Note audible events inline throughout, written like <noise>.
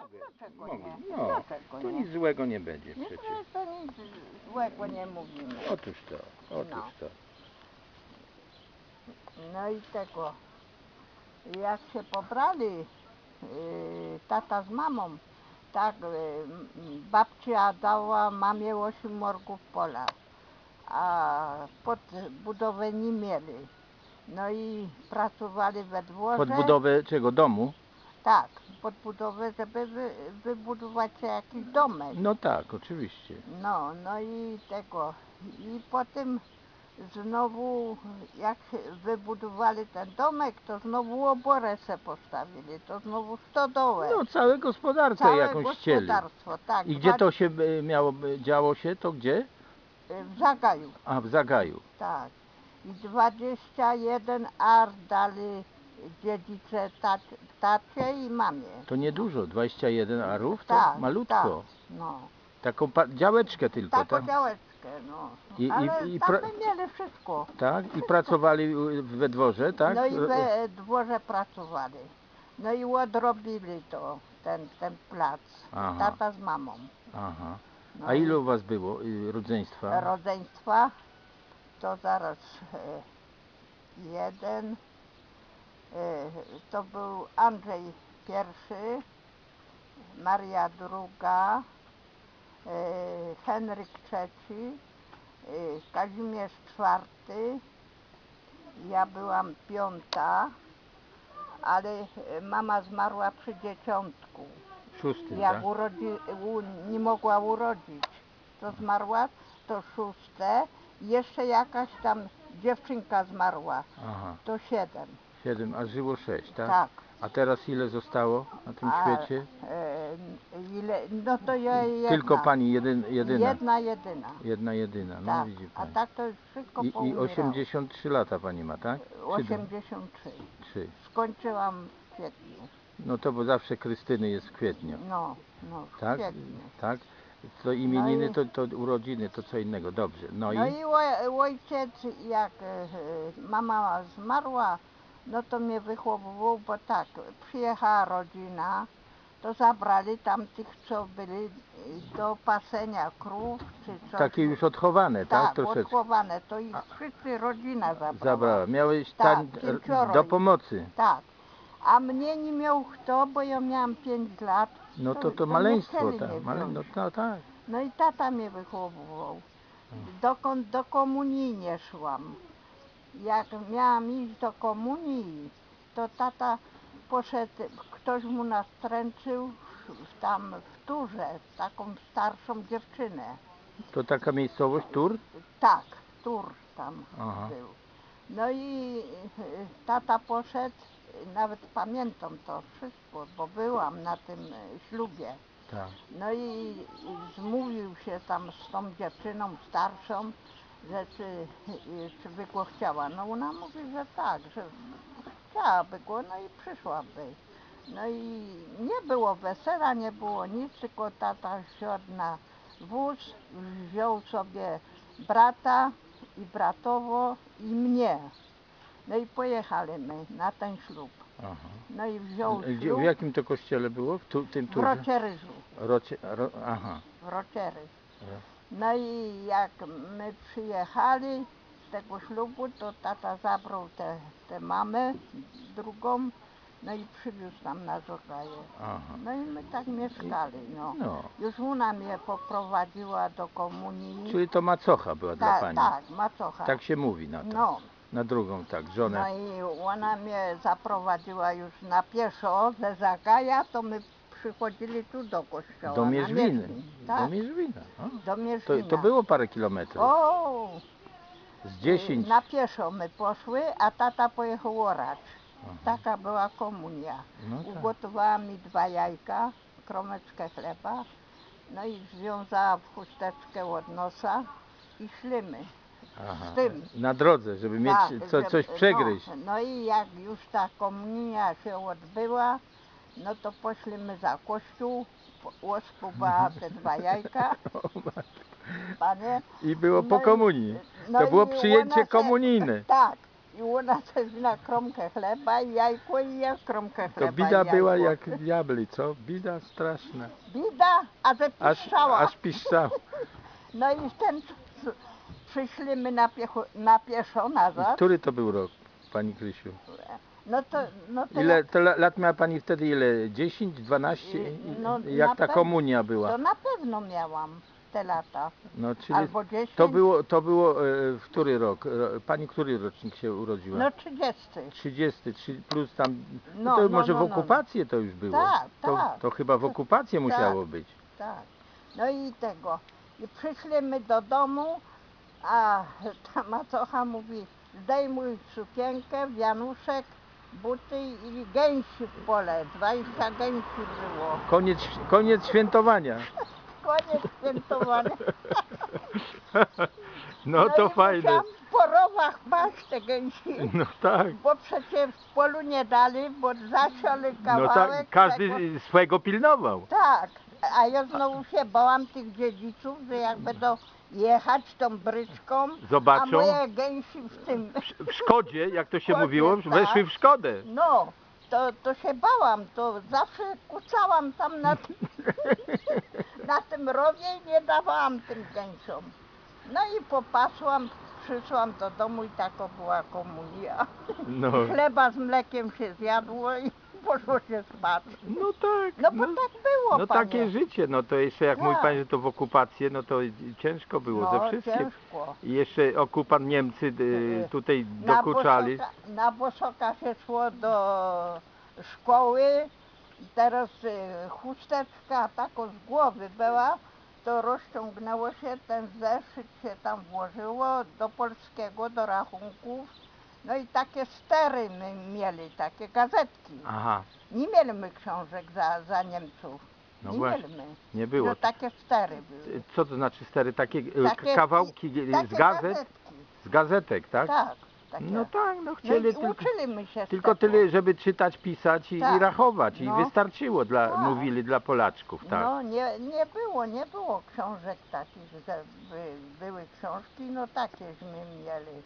Mogę. Dlaczego Mogę. nie? No, Dlaczego to nie? nic złego nie będzie Nie, przecież. to nic złego nie mówimy. Otóż to, otóż No. to. No i tego, jak się pobrali yy, tata z mamą, tak m, babcia dała mamie 8 morgów pola, a pod budowę nie mieli. No i pracowali we dworze. Pod budowę czego? Domu? Tak, pod budowę, żeby wy, wybudować jakiś domek. No tak, oczywiście. No, no i tego. I potem znowu, jak wybudowali ten domek, to znowu oborę se postawili, to znowu stodołę. No całe gospodarkę Całe jakąś chcieli. gospodarstwo, tak. I gdzie to się e, miało, e, działo się? To gdzie? W Zagaju, A w Zagaju. tak. I 21 ar dali dziedzice tacie, tacie i mamie. To niedużo, 21 arów, to Tak, malutko. tak, no. Taką pa- działeczkę tylko, Taką tak? działeczkę, no. I- i- Ale i tam pra- by mieli wszystko. Tak? I pracowali we dworze, tak? No i E, we dworze pracowali. No i odrobili to, ten, ten plac. Aha. Tata z mamą. Aha. No A i ile u was było y, rodzeństwa? Rodzeństwa to zaraz e, jeden, to był Andrzej pierwszy, Maria druga, e, Henryk trzeci, e, Kazimierz czwarty, ja byłam piąta, ale e, mama zmarła przy dzieciątku. Szósty, Jak tak? urodzi, u, nie mogła urodzić, to zmarła, to szóste. Jeszcze jakaś tam dziewczynka zmarła, Aha. to siedem. Siedem, a żyło sześć, tak? Tak. A teraz ile zostało na tym A, świecie? E, ile, no to ja jedna. Tylko pani jedyn, jedyna. Jedna, jedyna. Jedna jedyna, no tak. widzi A pani. tak to już wszystko I, I poumierało. 83 lata pani ma, tak? Czy do- 83. Trzy. Skończyłam w kwietniu. No to bo zawsze Krystyny jest w kwietniu, No, no, w tak? kwietniu. Tak? To imieniny, No to, to urodziny, to co innego, dobrze. No, No i? i oj- ojciec, jak e, e, mama zmarła, no to mnie wychowywał, bo tak, przyjechała rodzina, to zabrali tam tych, co byli do pasenia krów, czy coś. Takie już odchowane, tak? tak, Troszeczkę. odchowane, to ich wszyscy rodzina zabrała. Zabrała. Miałeś Tak, tam pięcioro do ich. pomocy. Tak, a mnie nie miał kto, bo ja miałam 5 lat. No To- to maleństwo, tak. mnie Male, no wziąć. to, tak. No i tata mnie wychowywał. Dokąd do komunii nie szłam. Jak miałam iść do komunii, to tata poszedł, ktoś mu nastręczył w- tam w Turze, taką starszą dziewczynę. To taka miejscowość, Tur? Tak, Tur tam Aha. był. No i y, tata poszedł, nawet pamiętam to wszystko, bo byłam na tym y, ślubie. Tak. No i i zmówił się tam z tą dziewczyną starszą, że czy, by go chciała. No ona mówi, że tak, że chciałaby go, no i przyszłaby. No i nie było wesela, nie było nic, tylko tata siadł na wóz, wziął sobie brata i bratowo i mnie. No i pojechaliśmy na ten ślub. Aha. No i wziął Gdzie, ślub w jakim to kościele było? W tu, tym w Turze? Rocieryżu. Rocie, ro, aha. w Rocieryż. No i jak my przyjechali z tego ślubu, to tata zabrał tę te, mamę drugą, no i przywiózł nam na Żogaję. No i my tak mieszkali, no. No. Już ona mnie poprowadziła do komunii. Czyli to macocha była dla tak, pani. tak, macocha. Tak się mówi na to. No, Na drugą, tak, żonę. no i ona mnie zaprowadziła już na pieszo ze Zagaja, to my przychodzili tu do kościoła. do na Mierzwiny. Mierzwin. Do Tak, Mierzwina. do To, Mierzwina. to było parę kilometrów. O, Z 10. Na pieszo my poszły, a tata pojechał orać. Taka była komunia. No tak. Ugotowała mi dwa jajka, kromeczkę chleba, no i związała w chusteczkę od nosa i szlimy. Aha. z tym. Na drodze, żeby mieć Tak, co, żeby- coś przegryźć. No, no i jak już ta komunia się odbyła, no to poszliśmy za kościół, ospubała <laughs> te dwa jajka, panie. I było No po i- komunii. no To było i przyjęcie ona se- komunijne. <laughs> Tak. I u nas jest na kromkę chleba i jajko i ja kromkę To chleba bida i była jak diabli, co? Bida straszna. Bida, a ze Aż, piszczała. aż piszczał. <laughs> No i ten przyszliśmy na, piecho, na pieszo nazad. Który to był rok, pani Krysiu? No to, no to Ile jak- to la- lat miała pani wtedy? Ile? 10, 12? Y, no, Jak ta komunia to była? na pewno miałam te lata. No, czyli Albo 10. to było, to było e, w który rok? Ro- Pani który rocznik się urodziła? No 30. 30, trzy- plus tam, no, No, to no, może no, w no, no. okupację to już było. Tak, to, tak. to chyba w okupację musiało być. Tak. No i tego. I przyszliśmy do domu, a <laughs> ta macocha mówi, zdejmuj sukienkę, wianuszek, buty i gęsi w pole. 20 gęsi było. Koniec, koniec świętowania. Koniec świętowania. <laughs> No to i fajne. musiałam w porowach paść te gęsi. No tak. Bo przecież w polu nie dali, bo zasioli No kawałek tak, każdy tego. swego pilnował. Tak, a ja znowu się bałam tych dziedziców, że jak będą jechać tą bryczką, a Zobaczą. moje gęsi w tym, W szkodzie, jak to się Szkodzie, mówiło, tak. weszły w szkodę. no, to, to się bałam, to zawsze kucałam tam na, tym- <laughs> na tym rowie i nie dawałam tym gęsiom. No i popasłam, przyszłam do domu i taka była komunia. No, Chleba z mlekiem się zjadło i poszło się spać. no tak. No bo tak było, no panie. takie życie, no to jeszcze jak mówi Tak. pan, że to w okupację, no to ciężko było no, ze wszystkim. ciężko. I jeszcze okupant Niemcy y, tutaj Na dokuczali. Bosoka, na Bosoka się szło do szkoły. Teraz y, chusteczka taką z głowy była, to rozciągnęło się, ten zeszyt się tam włożyło do polskiego, do rachunków. No i takie stery my mieli, takie gazetki. Aha, Nie mieliśmy książek za, za Niemców. no nie właśnie, mieliśmy. nie było. No takie stery były. Co to znaczy stary, takie, y, Takie- kawałki y, Takie z gazet? gazetki. Z gazetek, tak? Tak. takie. No tak, no No chcieli tylko, się z tylko tego. tyle, żeby czytać, pisać i, i Tak. rachować. I No. wystarczyło, dla, Tak. mówili dla Polaczków, tak. No nie, nie było, nie było książek takich, że by, były książki, no takieśmy mieli.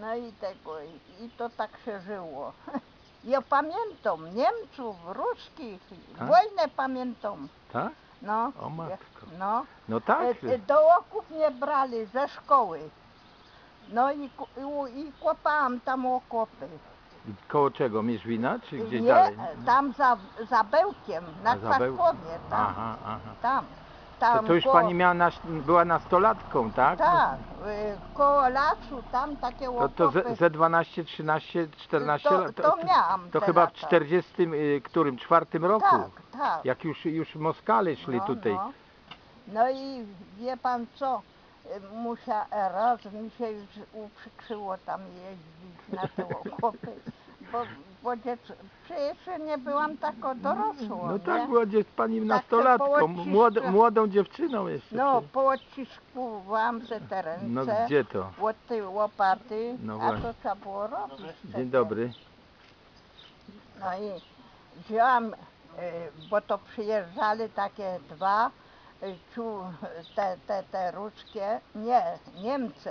No i tego, i, to tak się żyło. <laughs> Ja pamiętam Niemców, ruskich, Tak? wojnę pamiętam. tak? No, O matko. no. No tak. E, e, Do oków mnie brali ze szkoły. No i, ku- i, u- i kopałam tam okopy. Koło czego? Mierzwina, czy gdzieś Nie, dalej? tam za, za Bełkiem, na A, za tam, Aha, aha. tam. To, tam to już koło- pani miała nas, była nastolatką, tak? Tak, y, koło lasu, tam takie To, to ze, ze 12, 13, 14 to, lat? to miałam to te chyba w lata. 40 y, którym, czwartym roku? Tak, tak. Jak już, już Moskale szli no, tutaj. No. no i wie pan co, y, musia, raz mi się już uprzykrzyło tam jeździć na te okopy, bo, bo dziec, przecież nie byłam taką dorosłą, No nie? tak, była gdzieś pani Tak nastolatką, młod, młodą dziewczyną jeszcze. No, przecież. poodciskowałam se te ręce. no gdzie to? Od tej łopaty, No a właśnie. to trzeba było robić. Dzień dobry. No i wzięłam, y, bo to przyjeżdżali takie dwa, ciu, te, te, te ruskie, nie, Niemcy,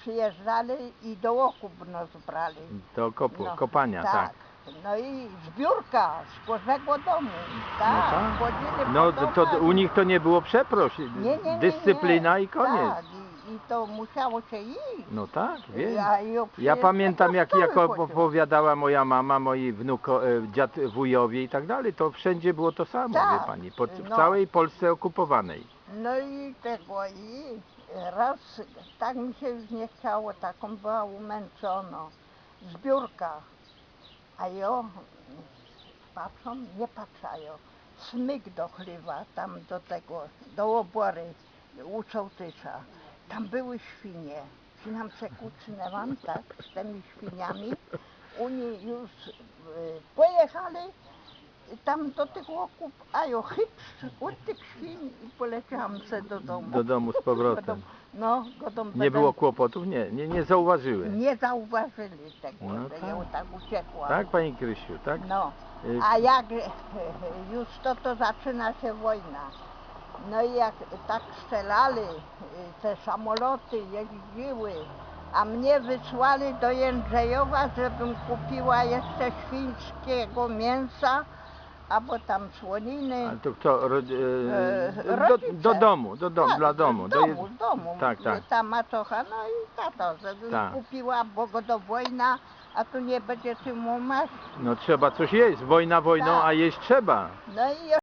przyjeżdżali i do okub nas brali. Do kopu, No, kopania, tak. No i zbiórka z każdego domu, tak, tak. chodzili No to, to u nich to nie było przeproś. Nie, nie, nie, Dyscyplina i koniec. Tak, i, i to musiało się iść. No tak, wiem. Ja, Ja pamiętam jak, jak opowiadała moja mama, moi wnuko, e, dziad, wujowie i tak dalej, to wszędzie było to samo, Tak, wie pani, po, w no. całej Polsce okupowanej. No i tego i raz tak mi się już nie chciało, taką była umęczona. Zbiórka. A jo patrzą, nie patrzają. Smyk do tam do tego, do obory u sołtysa. Tam były świnie. Czy nam se kucnęłam, tak, z tymi świniami. Oni już y, pojechali tam do tych łoków, a jo chypsz od tych świń i poleciałam se do domu. Do domu z powrotem. No, godą Nie było kłopotów? Nie, nie, nie zauważyły. Nie zauważyli tego, No że tak. ja tak uciekła. Tak, pani Krysiu, tak? No, Y, a jak e, <laughs> już to, to zaczyna się wojna. No i jak tak strzelali, y, te samoloty jeździły, A mnie wysłali do Jędrzejowa, żebym kupiła jeszcze świńskiego mięsa, albo tam słoniny. Ale to kto? Ro, e, E, do, rodzice. do domu, do domu, Tak, dla domu. Do domu, jed- z domu. Tak, tak. Ta macocha, no i tato, żebym Tak. kupiła, bo go do wojna, a tu nie będzie czym umać. No trzeba coś jeść. Wojna wojną, Tak. a jeść trzeba. No i